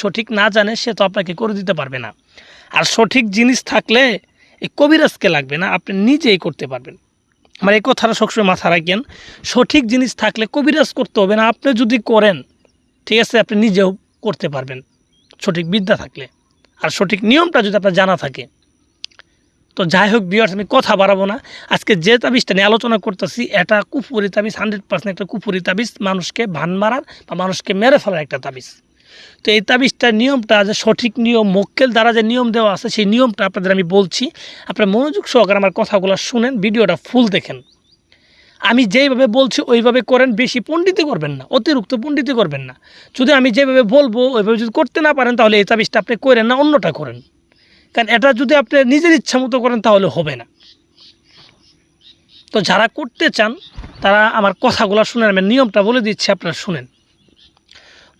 সঠিক না জানে সে তো আপনাকে করে দিতে পারবে না। আর সঠিক জিনিস থাকলে এই কবিরাজকে লাগবে না, আপনি নিজেই করতে পারবেন। আমার এই কথাটা সবসময় মাথা রাখেন, সঠিক জিনিস থাকলে কবিরাজ করতে হবে না, আপনি যদি করেন, ঠিক আছে, আপনি নিজেও করতে পারবেন। সঠিক বিদ্যা থাকলে। আর সঠিক নিয়মটা যদি আপনার জানা থাকে, তো যাই হোক বিয়ার্স আমি কথা বাড়াবো না। আজকে যে তাবিজটা নিয়ে আলোচনা করতেছি, এটা কুপুরি তাবিজ হান্ড্রেড পার্সেন্ট একটা কুপুরি তাবিজ, মানুষকে ভান মারার বা মানুষকে মেরে ফেলার একটা তাবিজ। তো এই তাবিজটার নিয়মটা যে সঠিক নিয়ম, মক্কেল দ্বারা যে নিয়ম দেওয়া আছে, সেই নিয়মটা আপনাদের আমি বলছি। আপনারা মনোযোগ সহকারে আমার কথাগুলো শুনেন, ভিডিওটা ফুল দেখেন। আমি যেইভাবে বলছি, ওইভাবে করেন, বেশি পণ্ডিতি করবেন না, অতিরিক্ত পণ্ডিতি করবেন না। যদি আমি যেভাবে বলব, ওইভাবে যদি করতে না পারেন, তাহলে এই তাবিজটা আপনি করেন না, অন্যটা করেন। কারণ এটা যদি আপনি নিজের ইচ্ছা মতো করেন, তাহলে হবে না। তো যারা করতে চান, তারা আমার কথাগুলো শুনেন, আমি নিয়মটা বলে দিচ্ছি, আপনারা শুনেন।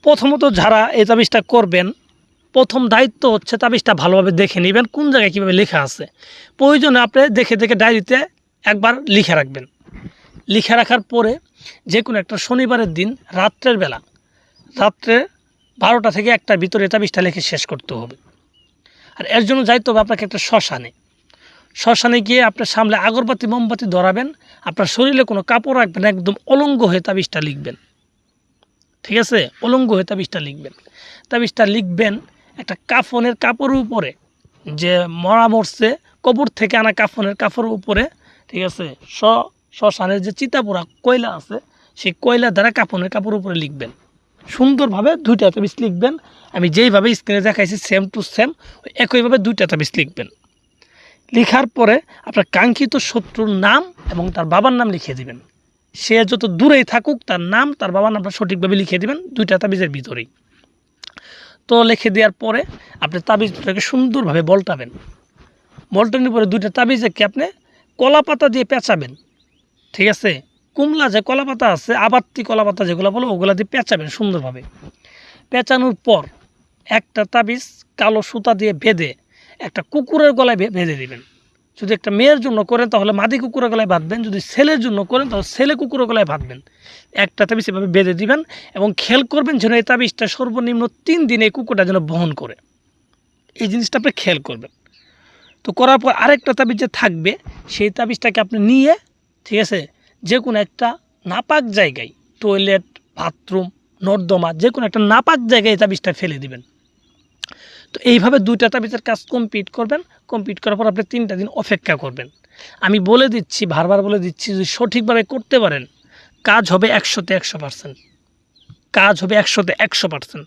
প্রথমত যারা এই তাবিজটা করবেন, প্রথম দায়িত্ব হচ্ছে তাবিজটা ভালোভাবে দেখে নেবেন, কোন জায়গায় কীভাবে লেখা আছে। প্রয়োজনে আপনি দেখে দেখে ডায়েরিতে একবার লিখে রাখবেন। লিখে রাখার পরে যে কোনো একটা শনিবারের দিন, রাত্রের বেলা, রাত্রে বারোটা থেকে একটার ভিতরে তাবিজটা লিখে শেষ করতে হবে। আর এর জন্য যাইতে হবে আপনাকে একটা শ্মশানে। শ্মশানে গিয়ে আপনার সামনে আগরবাতি, মোমবাতি ধরাবেন, আপনার শরীরে কোনো কাপড় রাখবেন একদম অলঙ্গ হয়ে তাবিজটা লিখবেন। ঠিক আছে? অলঙ্গ হয়ে তাবিজটা লিখবেন। তাবিজটা লিখবেন একটা কাফনের কাপড়ের উপরে, যে মরা মরছে, কবর থেকে আনা কাফনের কাপড়ের উপরে, ঠিক আছে? স শ্মশানের যে চিতাপোড়া কয়লা আছে, সেই কয়লা দ্বারা কাফনের কাপড়ের উপরে লিখবেন। সুন্দরভাবে দুইটা তাবিজ লিখবেন। আমি যেইভাবে স্ক্রিনে দেখাইছি সেম টু সেম একইভাবে দুইটা তাবিজ লিখবেন। লিখার পরে আপনার কাঙ্ক্ষিত শত্রুর নাম এবং তার বাবার নাম লিখে দিবেন। সে যত দূরেই থাকুক, তার নাম, তার বাবার নামটা সঠিকভাবে লিখে দিবেন, দুইটা তাবিজের ভিতরেই। তো লিখে দেওয়ার পরে আপনি তাবিজটাকে সুন্দরভাবে বলটাবেন। বলটানোর পরে দুইটা তাবিজকে আপনি কলা পাতা দিয়ে পেঁচাবেন। ঠিক আছে? কুমলা যে কলা পাতা আছে, আবাত্তি কলা পাতা যেগুলো বলো, ওগুলো দিয়ে পেঁচাবেন সুন্দরভাবে। পেঁচানোর পর একটা তাবিজ কালো সুতা দিয়ে বেঁধে একটা কুকুরের গলায় বেঁধে দিবেন। যদি একটা মেয়ের জন্য করেন, তাহলে মাদি কুকুরের গলায় বাঁধবেন যদি ছেলের জন্য করেন, তাহলে ছেলে কুকুরের গলায় বাঁধবেন একটা তাবিজ এভাবে বেঁধে দিবেন এবং খেয়াল করবেন যেন এই তাবিজটা সর্বনিম্ন তিন দিন এই কুকুরটা যেন বহন করে। এই জিনিসটা আপনি খেয়াল করবেন। তো করার পর আরেকটা তাবিজ যে থাকবে, সেই তাবিজটাকে আপনি নিয়ে, ঠিক আছে যে কোনো একটা নাপাক জায়গায় টয়লেট বাথরুম নর্দমা যে কোনো একটা নাপাক জায়গায় এই তাবিজটা ফেলে দিবেন। তো এইভাবে দুইটা তাবিজের কাজ কমপ্লিট করবেন কমপ্লিট করার পর আপনি তিনটা দিন অপেক্ষা করবেন। আমি বলে দিচ্ছি, বারবার বলে দিচ্ছি, যদি সঠিকভাবে করতে পারেন, কাজ হবে একশোতে একশো পার্সেন্ট কাজ হবে একশোতে একশো পার্সেন্ট